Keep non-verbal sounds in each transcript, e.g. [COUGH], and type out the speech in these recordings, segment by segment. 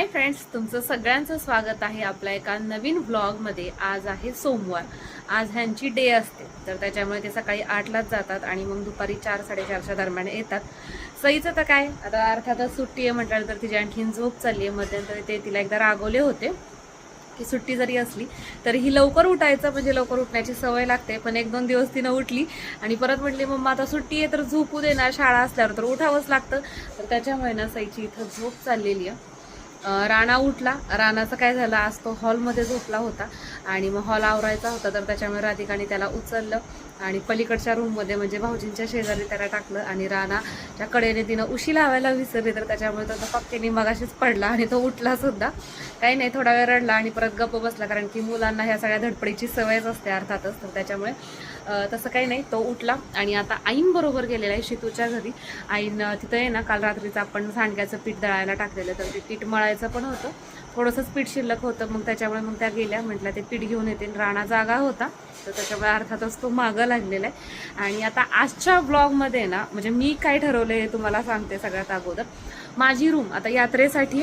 Hi friends तुमचं सगळ्यांचं स्वागत आहे आपल्या एका नवीन व्लॉगमध्ये. आज आहे सोमवार. आज ह्यांची डे असते. तर त्याच्यामुळे ते सकाळी आठलाच जातात आणि मग दुपारी चार साडेचारच्या दरम्यान येतात. सईचं तर काय? आता अर्थातच सुट्टी आहे म्हटल्यानंतर तिची आणखीन झोप चालली आहे. मध्यंतरी ते तिला एकदा रागवले होते की सुट्टी जरी असली तरी ही लवकर उठायचं. म्हणजे लवकर उठण्याची सवय लागते. पण एक दोन दिवस तिनं उठली आणि परत म्हटली मम्मा आता सुट्टी आहे तर झोपू देणार शाळा असल्यावर तर उठावंच लागतं. तर त्याच्यामुळे ना सईची इथं झोप चाललेली आहे. राणा उठला. राणाचं काय झालं आज तो हॉलमध्ये झोपला होता आणि मग हॉल आवरायचा होता तर त्याच्यामुळे राधिकाने त्याला उचललं. आणि पलीकडच्या रूममध्ये म्हणजे भाऊजींच्या शेजारी त्याला टाकलं आणि राणाच्या कडेने तिनं उशी लावायला विसरली तर त्याच्यामुळे तो पक्केने मगाशीच पडला आणि तो उठला सुद्धा. काही नाही थोडा वेळ रडला आणि परत गप्प बसला कारण की मुलांना ह्या सगळ्या धडपडीची सवयच असते अर्थातच तर त्याच्यामुळे तसं काही नाही तो उठला आणि आता आईंबरोबर गेलेला आहे शितूच्या घरी. आईनं तिथं आहे ना काल रात्रीचं आपण सांडग्याचं पीठ दळायला टाकलेलं तर ते पीठ मळायचं पण होतं. थोडंसंच पीठ शिल्लक होतं मग त्याच्यामुळे मग त्या गेल्या. म्हटलं ते पीठ घेऊन येते. राणा जागा होता तर त्याच्यामुळे अर्थातच तो मागं लागलेला आहे. आणि आता आजच्या ब्लॉगमध्ये ना म्हणजे मी काय ठरवलं हे तुम्हाला सांगते सगळ्यात अगोदर. माझी रूम आता यात्रेसाठी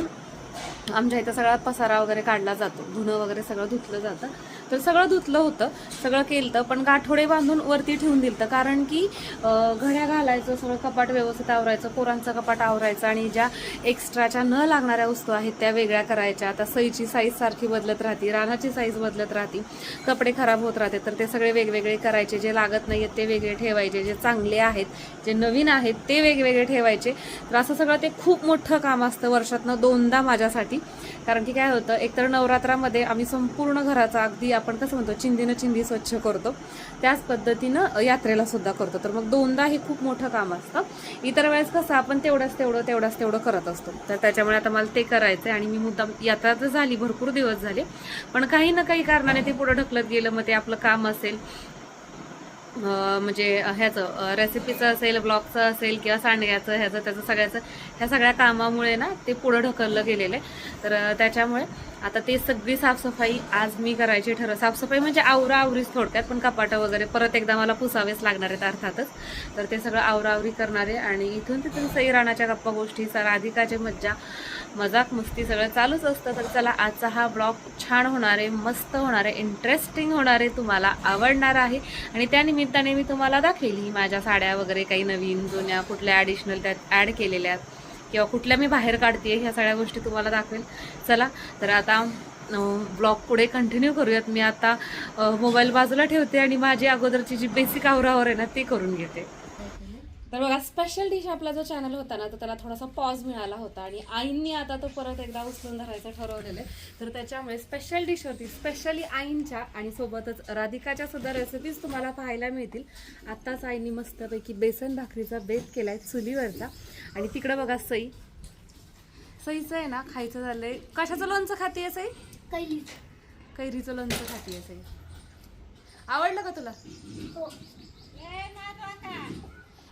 आमच्या इथं सगळा पसारा वगैरे काढला जातो. धुणं वगैरे सगळं धुतलं जातं. तर सगळं धुतलं होतं सगळं केलं पण गाठोडे बांधून वरती ठेवून दिलं कारण की घड्या घालायचं सगळं कपाट व्यवस्थित आवरायचं पोरांचं कपाट आवरायचं आणि ज्या एक्स्ट्राच्या न लागणाऱ्या वस्तू आहेत त्या वेगळ्या करायच्या. आता सईची साईज सारखी बदलत राहते रानाची साईज बदलत राहते. कपडे खराब होत राहते तर ते सगळे वेगवेगळे करायचे. जे लागत नाही ते वेगळे ठेवायचे. जे चांगले आहेत जे नवीन आहेत ते वेगवेगळे ठेवायचे. तर असं सगळं ते खूप मोठं काम असतं वर्षातनं दोनदा माझ्यासाठी. कारण की काय होतं एकतर नवरात्रामध्ये आम्ही संपूर्ण घराचा अगदी आपण कसं म्हणतो चिंदीनं चिंदी स्वच्छ करतो. त्याच पद्धतीनं यात्रेला सुद्धा करतो. तर मग दोनदा हे खूप मोठं काम असतं. इतर वेळेस कसं आपण तेवढंच तेवढं तेवढंच तेवढं करत असतो. तर त्याच्यामुळे आता मला ते करायचं आणि मी मुद्दाम यात्रा तर झाली भरपूर दिवस झाले. पण काही ना काही कारणाने ते पुढं ढकलत गेलं मग ते आपलं काम असेल. म्हणजे ह्याचं रेसिपीचं असेल ब्लॉगचं असेल किंवा सांडग्याचं ह्याचं त्याचं सगळ्याचं ह्या सगळ्या कामामुळे ना ते पुढं ढकललं गेलेलं आहे. तर त्याच्यामुळे आता ते सगळी साफसफाई आज मी करायची ठरव साफसफाई म्हणजे आवरा आवरीच थोडक्यात पण कपाटं वगैरे परत एकदा मला पुसावेच लागणार आहेत अर्थातच. तर ते सगळं आवरावरी करणारे आणि इथून तिथून सई राणाच्या गप्पा गोष्टी राधिकाचे मज्जा मजाक मस्ती सगळं चालूच असतं. तर चला आजचा हा ब्लॉग छान होणार आहे मस्त होणार आहे इंटरेस्टिंग होणार आहे तुम्हाला आवडणार आहे. आणि त्यानिमित्ताने मी तुम्हाला दाखवेल ही माझ्या साड्या वगैरे काही नवीन जुन्या कुठल्या ॲडिशनल त्यात ॲड केलेल्या आहेत. किंवा कुठल्या मी बाहेर काढते ह्या सगळ्या गोष्टी तुम्हाला दाखवेल चला तर आता ब्लॉग पुढे कंटिन्यू करूयात. मी आता मोबाईल बाजूला ठेवते आणि माझी अगोदरची जी बेसिक आवरावर आहे ना ती करून घेते. तर बघा स्पेशल डिश आपला जो चॅनल होता ना तर त्याला थोडासा पॉज मिळाला होता आणि आईंनी आता तो परत एकदा उचलून धरायचं ठरवलेलं आहे. तर त्याच्यामुळे स्पेशल डिश होती स्पेशली आईंच्या आणि सोबतच राधिकाच्या सुद्धा रेसिपीज तुम्हाला पाहायला मिळतील. आत्ताच आईंनी मस्तपैकी बेसन भाकरीचा बेत केलाय चुलीवरचा. आणि तिकडं बघा सई. सईचं आहे ना खायचं झालंय. कशाचं लोणचं खाते सई? कैली कैरीचं लोणचं खाते सई. आवडलं का तुला?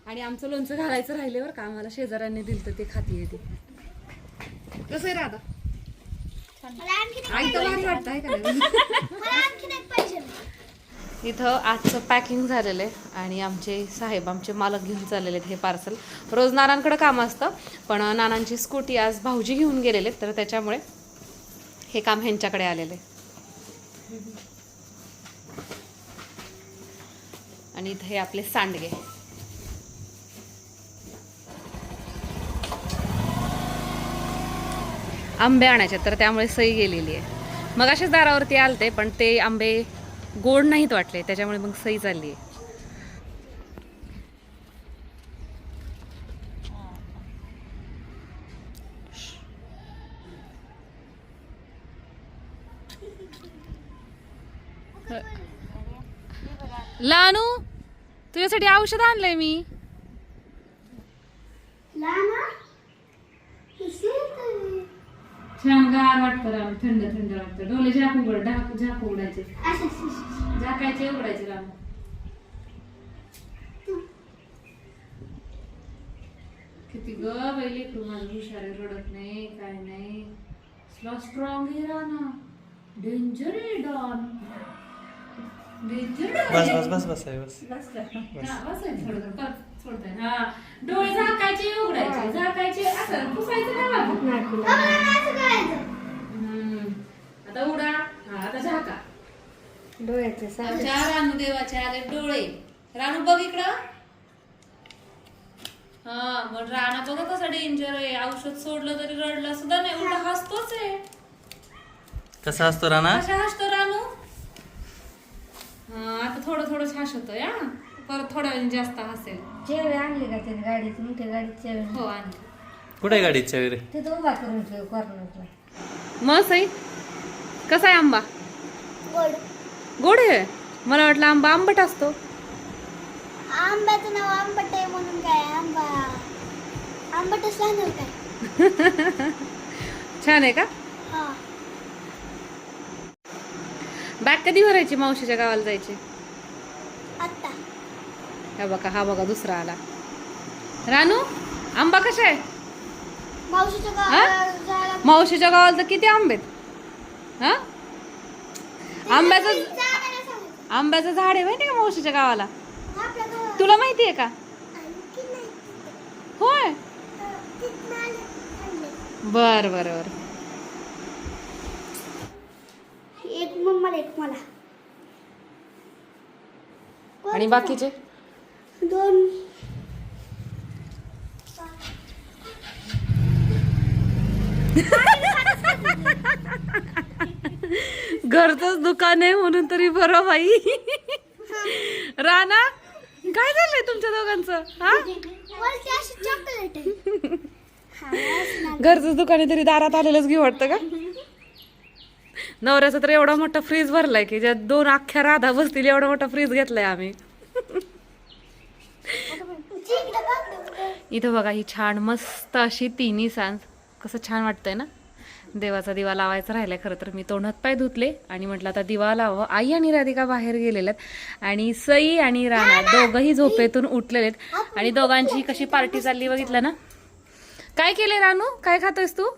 आणि आमचं लोणचं घालायचं राहिले बरं का. आम्हाला शेजाऱ्यांनी दिलं ते खाती येते कसं आहे राधा? आई तर वाटतं आहे का इथं आजचं पॅकिंग झालेलं आहे आणि आमचे साहेब आमचे मालक घेऊन चाललेले आहेत हे पार्सल. रोज नानांकडे काम असतं पण नानांची स्कूटी आज भाऊजी घेऊन गेलेले आहेत, तर त्याच्यामुळे हे काम ह्यांच्याकडे आलेलं आहे. आणि इथं हे आपले सांडगे. आंबे आणायचे तर त्यामुळे सई गेलेली आहे. मग अशाच दारावरती आलते पण ते आंबे गोड नाहीत वाटले त्याच्यामुळे मग सई चालली आहे. लानू तुझ्यासाठी औषध आणलंय मी लाना कशी येते? छान गार वाटतं थंड थंड वाटतं. डोळे झाक उघड ढाक झाक उघडायचे. झाकायचे उघडायचे राम. किती ग बैली तू माझं हुशार आहे, रडत नाही काय नाही. स्ट्रॉंग आहे राना डेंजर आहे डॉन डेंजर बस बस बस बस बस. बस का? हा, बस डोळे झाकायचे उघडायचे. झाकायचे असं. पुसायचं नाही आता उडा हा आता झाका. डोळ्याचे साधे आले डोळे. रानू बघ इकडं. हा मग राणा बघ कसा डेंजर आहे. औषध सोडलं तरी रडला सुद्धा नाही. उलट हसतोच आहे. कसा असतो राणा? कशा हसतो रानू? हा आता थोडं थोडं हसतोय हा. परत थोड्या वेळाने जास्त हसेल. चेवे आणली का त्याने गाडीत? मोठ्या गाडीत चेवे हो आणि कुठे गाडीच्या वगैरे तिथं उभा करून ठेव कॉर्नरला मग सई कसा आहे आंबा? गोड. गोड आहे? मला वाटलं आंबा आंबट असतो. आंब्याचं नाव आंबट आहे म्हणून काय? आंबा. आंबटच राहणार काय? [LAUGHS] छान आहे का? हा. बॅग कधी भरायची मावशीच्या गावाला जायची? हा बघा हा बघा दुसरा आला. रानू आंबा कसा आहे मावशीच्या? गावाला तर किती आंबेत हा? आंब्याचं सांगितलं. आंब्याचं झाड आहे माहिती का मावशीच्या गावाला? तुला माहितीये का? आणखी नाही. होय. बर बर बर. एक मम्माला एक मला. आणि बाकीचे? दोन. घरचंच दुकान आहे म्हणून तरी बरं बाई. राणा काय झालंय तुमच्या दोघांचं? हा. घरचंच दुकान आहे तरी दारात आलेलंच घेऊ वाटतं का? नवऱ्याचा तर एवढा मोठा फ्रीज भरलाय की ज्यात दोन अख्ख्या राधा बसतील एवढा मोठा फ्रीज घेतलाय आम्ही जिंकलं बघ. इथं बघा ही छान मस्त अशी तिन्ही सांज कसं छान वाटतंय ना? देवाचा दिवा लावायचा राहिलाय खरं तर. मी तोंडात पाय धुतले आणि म्हटलं आता दिवा लावावं. आई आणि राधिका बाहेर गेलेल्या आहेत. आणि सई आणि राणा दोघंही झोपेतून उठलेले आहेत. आणि दोघांची कशी पार्टी चालली बघितलं ना? काय केले रानू? काय खातोयस तू?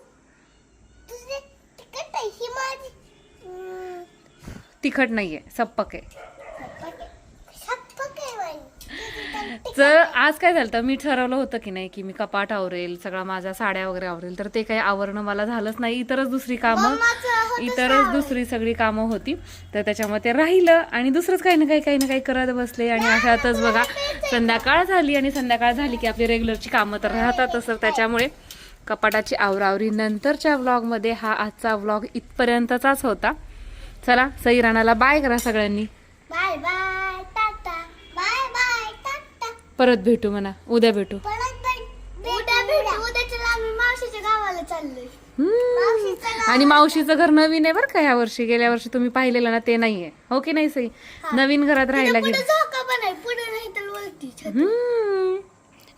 तिखट नाहीये सप्पक आहे सप्पक आहे. सप्पक आहे बाई. तर आज काय झालं तर मी ठरवलं होतं की नाही की मी कपाट आवरेल सगळा माझ्या साड्या वगैरे आवरेल तर ते काही आवरणं मला झालंच नाही. इतरच दुसरी कामं इतरच दुसरी सगळी कामं होती. तर त्याच्यामुळे ते राहिलं आणि दुसरंच काही ना काही काही ना काही करत बसले. आणि अशातच बघा संध्याकाळ झाली आणि संध्याकाळ झाली की आपली रेग्युलरची कामं तर राहतातच तर त्याच्यामुळे कपाटाची आवरावरी नंतरच्या व्लॉगमध्ये हा आजचा व्लॉग इथपर्यंतचाच होता. चला सई राणाला बाय करा सगळ्यांनी. बाय बाय टाटा बाय बाय टाटा परत भेटू म्हणा. उद्या भेटू. आणि मावशीचं घर नवीन आहे बरं का या वर्षी. गेल्या वर्षी तुम्ही पाहिलेलं ना ते नाहीये. हो की नाही सई? नवीन घरात राहायला गेली.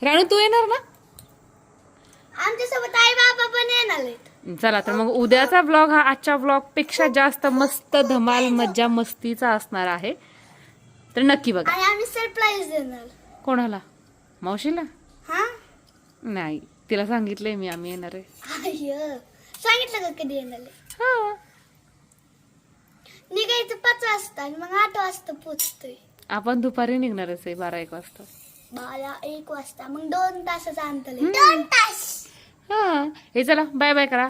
राणू तू येणार ना? आमच्यासोबत आई बाबा पण येणार चला तर मग उद्याचा ब्लॉग हा आजच्या ब्लॉगपेक्षा जास्त मस्त धमाल मज्जा मस्तीचा असणार आहे. तर नक्की बघा. आणि आम्ही सरप्राईज देणार. कोणाला? मावशीला? हा? नाही तिला सांगितलंय मी आम्ही येणार आहे. सांगितलं का कधी येणार आहे? हा. निघायचं पाच वाजता आणि मग आठ वाजता पोचतोय. आपण दुपारी निघणारच आहे बारा एक वाजता. बारा एक वाजता. मग दोन तासाचं अंतर आहे. दोन तास! हा. हे चला बाय बाय करा.